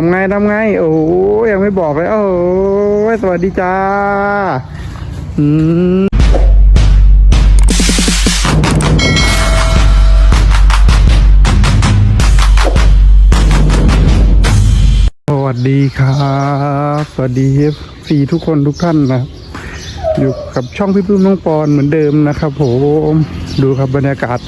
ทำไงทำไง โอ้ยยังไม่บอกเลยโอ้ยสวัสดีจ้า อืมสวัสดีครับ สวัสดีฟีทุกคนทุกท่านนะอยู่กับช่องพี่ปื้มน้องปอนเหมือนเดิมนะครับผมดูครับบรรยากาศ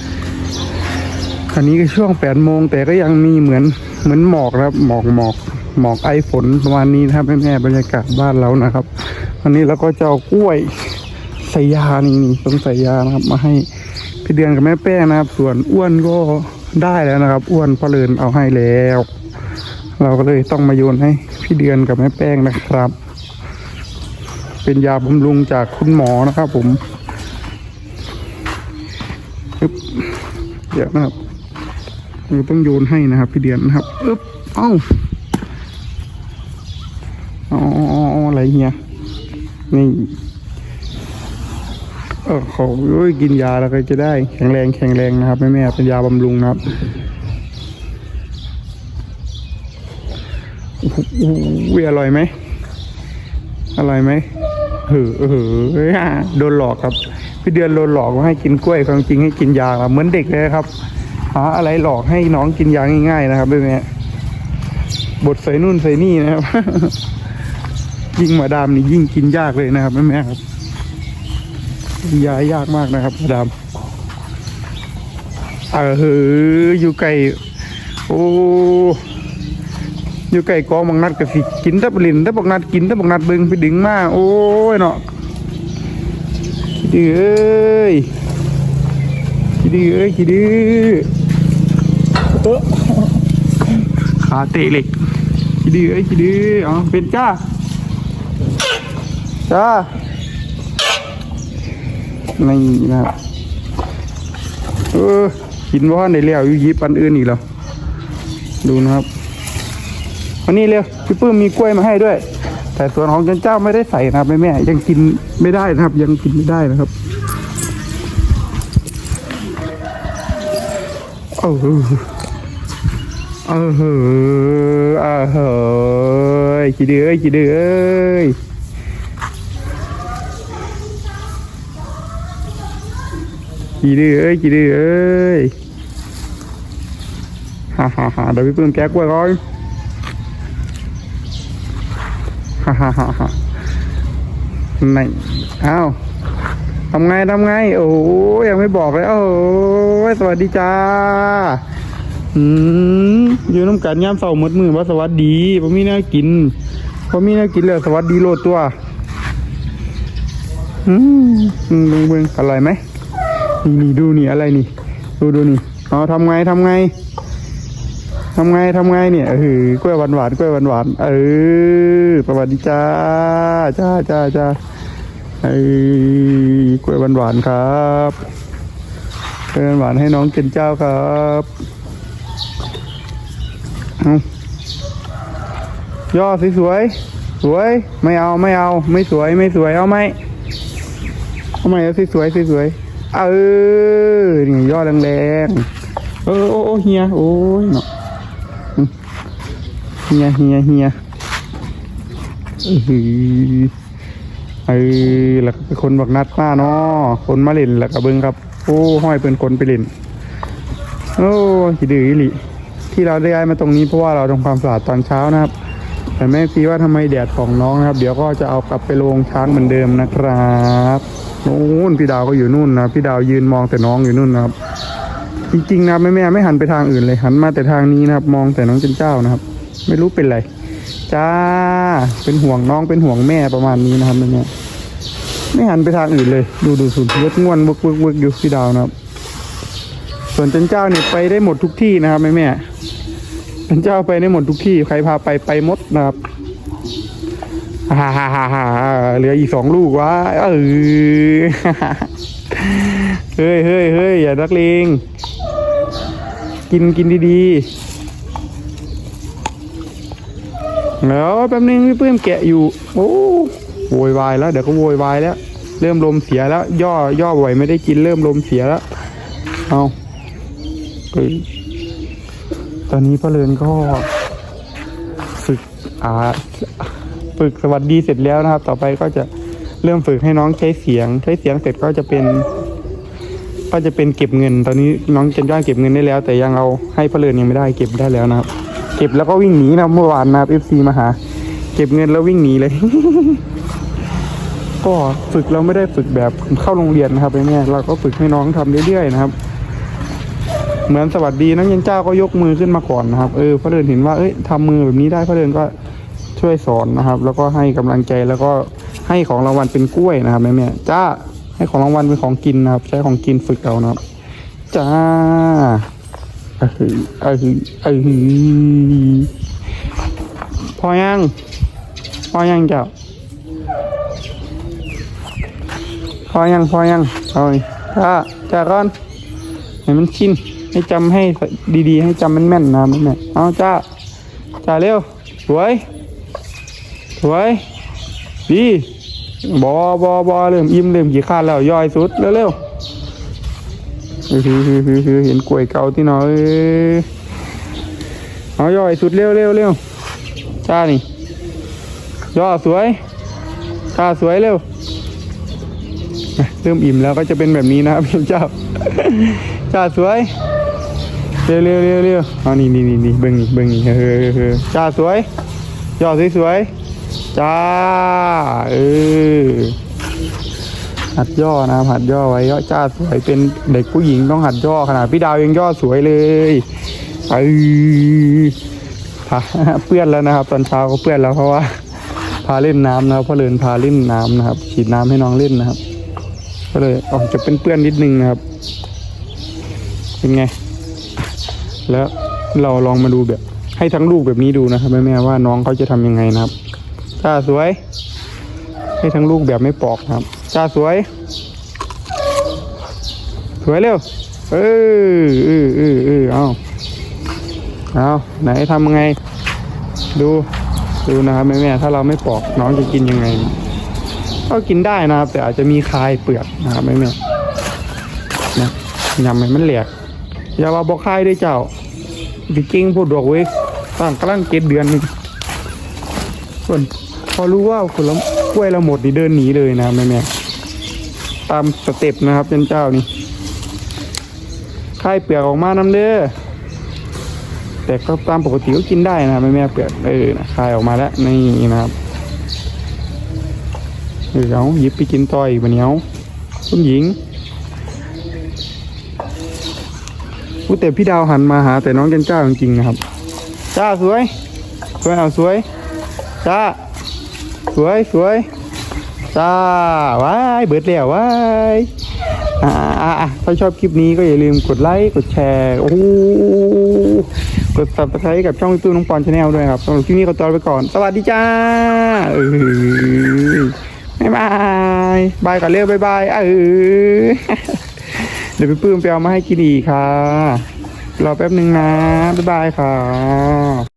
อันนี้ก็ช่วงแปดโมงแต่ก็ยังมีเหมือน เหมือนหมอกนะครับ หมอกหมอกหมอกไอฝนประมาณนี้นะครับแม่แม่บรรยากาศบ้านเรานะครับวันนี้เราก็จะเอากล้วยใส่ยานี่นี่ต้องใส่ยานะครับ มาให้พี่เดือนกับแม่แป้งนะครับ ส่วนอ้วนก็ได้แล้วนะครับ อ้วนพอเลินเอาให้แล้ว เราก็เลยต้องมาโยนให้พี่เดือนกับแม่แป้งนะครับ เป็นยาบำรุงจากคุณหมอนะครับ ผมเดี๋ยวนะครับ เราต้องโยนให้นะครับ พี่เดือนนะครับอึ๊บเอ้าอ๋ออะไรเฮียนี่เออเขาเอ้ยกินยาแล้วก็จะได้แข็งแรงแข็งแรงนะครับแม่แม่เป็นยาบำรุงนะครับอุ้ยอร่อยไหมอร่อยไหมเฮ้อเฮ้อโดนหลอกครับ พี่เดือนโดนหลอกว่าให้กินกล้วยความจริงให้กินยาครับเหมือนเด็กเลยครับ หาอะไรหลอกให้น้องกินยาง่ายๆนะครับแม่แม่บทใส่นู่นใส่นี่นะครับ ยิ่งมาดามนี่ยิ่งกินยากเลยนะครับแม่แม่ครับยายากมากนะครับมาดามเออเฮ้ออยู่ไกลโอ้อยู่ใกล้กองบางนัดก็สิกินตะปลินตะบักนัดกินตะบักนัดเบึงไปดึงมาโอ้ยเนาะขี้ดื้อเอ้ยขี้ดื้อเอ้ยขี้ดื้อ เออขาเตะเหล็กขี้ดื้อเอ้ขี้ดื้ออ๋อเป็นจ้า จ้านี่นะครับเออกินว่าในเลี้ยวอยู่ยิบอันอื่นอีกแล้ว ดูนะครับวันนี้เร็วพี่ปื้มมีกล้วยมาให้ด้วย แต่ส่วนของจันเจ้าไม่ได้ใส่นะครับแม่แม่ยังกินไม่ได้นะครับ ยังกินไม่ได้นะครับเออ เออเออเออเฮ้ยขี้ดื้อเอ้ยขี้ดื้อเอ้ยขี้ดื้อเอ้ยขี้ดื้อเอ้ยฮ่าฮ่าฮ่าเดี๋ยวพี่ปื้มแกะกล้วยก่อนฮ่าฮ่าฮ่าฮ่านี่อ้าวทำไงทำไง โอ้ยยังไม่บอกเลย โอ้ยสวัสดีจ้า อืมอยู่น้ำกันยามเสาร์มืดมือว่าสวัสดีพ่มีน่ากินพ่มีน่ากินเลยสวัสดีโลดตัว อืมเบิ่งเบิ่งอร่อยไหมนี่นี่ดูนี่อะไรนี่ ดูดูนี่เอทำไงทำไงทำไงทำไงเนี่ยเออกล้วยหวานหวานกล้วยหวานหวานเออสวัสดีจ้าจ้าจ้าจ้าเออกล้วยหวานหวานครับกล้วยหวานๆให้น้องกินเจ้าครับ เอาย่อสวยสวย ไม่เอาไม่เอา ไม่สวยไม่สวยเอาไหมเอาไหมเอาสวยๆสวยเออนี่ย่อแรงๆเออโอ้โอเฮียโอ้ยเนาะเฮียเฮียเฮียเออเออแล้วก็เป็นคนบักนัดมาเนาะคนมาเล่นแล้วก็เบิ้งครับ โอ้ห้อยเป็นคนไปเล่น โอ้ขี้ดื้ออีหลิที่เราได้ย้ายมาตรงนี้เพราะว่าเราทำความสะอาดตอนเช้านะครับแต่แม่ซีว่าทำไมแดดของน้องนะครับ เดี๋ยวก็จะเอากลับไปโรงช้างเหมือนเดิมนะครับนู่นพี่ดาวก็อยู่นู่นนะพี่ดาวยืนมองแต่น้องอยู่นู่นนะครับ จริงๆนะแม่แม่ไม่หันไปทางอื่นเลยหันมาแต่ทางนี้นะครับ มองแต่น้องเจนเจ้านะครับ ไม่รู้เป็นไรจ้าเป็นห่วงน้องเป็นห่วงแม่ประมาณนี้นะครับแม่ไม่หันไปทางอื่นเลย ดูดูสุดเลือดง่วนวึกวึกวึกอยู่พี่ดาวนะครับ ส่วนเจนเจ้าเนี่ยไปได้หมดทุกที่นะครับแม่แม่เจนเจ้าไปได้หมดทุกที่ใครพาไปไปหมดนะครับฮ่าฮ่าฮ่าฮ่าเหลืออีกสองลูกวะเออเฮ้ยเฮ้ยเฮ้ยอย่านักเลงกินกินดีๆแล้วแป๊บนึงพี่เพื่อนแกะอยู่ โอ้โวยวายแล้วเดี๋ยวก็โวยวายแล้ว เริ่มลมเสียแล้ว ย่อย่อบ่อยไม่ได้กินเริ่มลมเสียแล้ว เอา ตอนนี้พ่อเลินก็เสอ่าฝึกสวัสดีเสร็จแล้วนะครับ ต่อไปก็จะเริ่มฝึกให้น้องใช้เสียง ใช้เสียงเสร็จก็จะเป็น ก็จะเป็นเก็บเงิน ตอนนี้น้องเจนจ้าเก็บเงินได้แล้ว แต่ยังเอาให้พระเลินยังไม่ได้เก็บได้แล้วนะครับ เก็บแล้วก็วิ่งหนีนะเมื่อวานนะครับเอฟซีมาหา เก็บเงินแล้ววิ่งหนีเลย ก็ฝึกเราไม่ได้ฝึกแบบเข้าโรงเรียนนะครับไอ้เนี่ยเราก็ฝึกให้น้องทำเรื่อยๆนะครับ เหมือนสวัสดีนักเรียนเจ้าก็ยกมือขึ้นมาก่อนนะครับ เออพระเดินเห็นว่าเอ้ยทำมือแบบนี้ได้พระเดินก็ช่วยสอนนะครับ แล้วก็ให้กำลังใจแล้วก็ให้ของรางวัลเป็นกล้วยนะครับแม่แม่จ้าให้ของรางวัลเป็นของกินนะครับ ใช้ของกินฝึกเอานะครับจ้าเออเออเออพอยังพอยังเจ้าพอยังพอยังเอาอีกจ้าจ้าก่อนให้มันชิน ให้จำให้ดีๆ ให้จำมันแม่นๆนะแม่แม่เอาจ้าจ้าเร็วสวยสวยดีบอบอบอเริ่มอิ่มเริ่มกี่ข้าแล้วย่อยสุดเร็วๆคือคือคือคือเห็นกล้วยเก่าที่น่อยเอาย่อยสุดเร็วเร็วเร็วจ้านี่ย่อสวยจ้าสวยเร็วเริ่มอิ่มแล้วก็จะเป็นแบบนี้นะครับพี่เจ้าจ้าสวย เร็วเร็วเร็วเร็วเอานี่นี่นี่นี่เบิ้งนี่เบิ้งนี่เฮ้อเฮ้อจ้าสวยย่อสวยสวยจ้าเออหัดย่อนะหัดย่อไว้ย่อจ้าสวยเป็นเด็กผู้หญิงต้องหัดย่อขนาดพี่ดาวยังย่อสวยเลยเออพาเปื้อนแล้วนะครับ ตอนเช้าก็เปื้อนแล้วเพราะว่าพาเล่นน้ำนะครับพราะเลินพาเล่นน้ำนะครับ ฉีดน้ำให้น้องเล่นนะครับ ก็เลยออกจะเป็นเปื้อนนิดนึงนะครับ เป็นไง แล้วเราลองมาดูแบบ ให้ทั้งลูกแบบนี้ดูนะครับแม่ๆว่าน้องเขาจะทำยังไงนะครับจ้าสวย ให้ทั้งลูกแบบไม่ปอกนะครับจ้าสวย สวยเร็วเออเออเออเออเอาเอาไหนทำยังไง ดูดูนะครับแม่ๆถ้าเราไม่ปอกน้องจะกินยังไง ก็กินได้นะครับ แต่อาจจะมีคายเปลือกนะครับแม่แม่นะยำมันแหลก อย่าว่าบอกคายด้วยเจ้าจริงพูดดอกเว้ยตั้งกำลังเก็ดเดือนนึงส่วนพอรู้ว่าผลกล้วยเราหมดนี่เดินหนีเลยนะแม่แม่ๆตามสเต็ปนะครับเจ้าเจ้านี่คายเปลือกออกมาน้ำเด้อแต่ก็ตามปกติก็กินได้นะแม่แม่ๆเปลือกเออนะคายออกมาแล้วนี่นะครับเออเอาหยิบไปกินต่ออีกบันนี้เอาคุณหญิง พูดแต่พี่ดาวหันมาหาแต่น้องเจนเจ้าจริงๆนะครับ จ้าสวย สวยเอาสวย จ้า สวยสวย จ้าว้ายเบิดแล้วว้ายอ่าอ่าถ้าชอบคลิปนี้ก็อย่าลืมกดไลค์กดแชร์โอ้โหกด subscribe กับช่องตู้น้องปอนชาแนลด้วยครับสำหรับคลิปนี้ขอตัวไปก่อน สวัสดีจ้าเออบายบายบายก่อนเร็วบายบายเออ ดี๋ยวไปปื้มไปเอามาให้กินอีกค่ะ รอแป๊บหนึ่งนะ บ๊ายบายค่ะ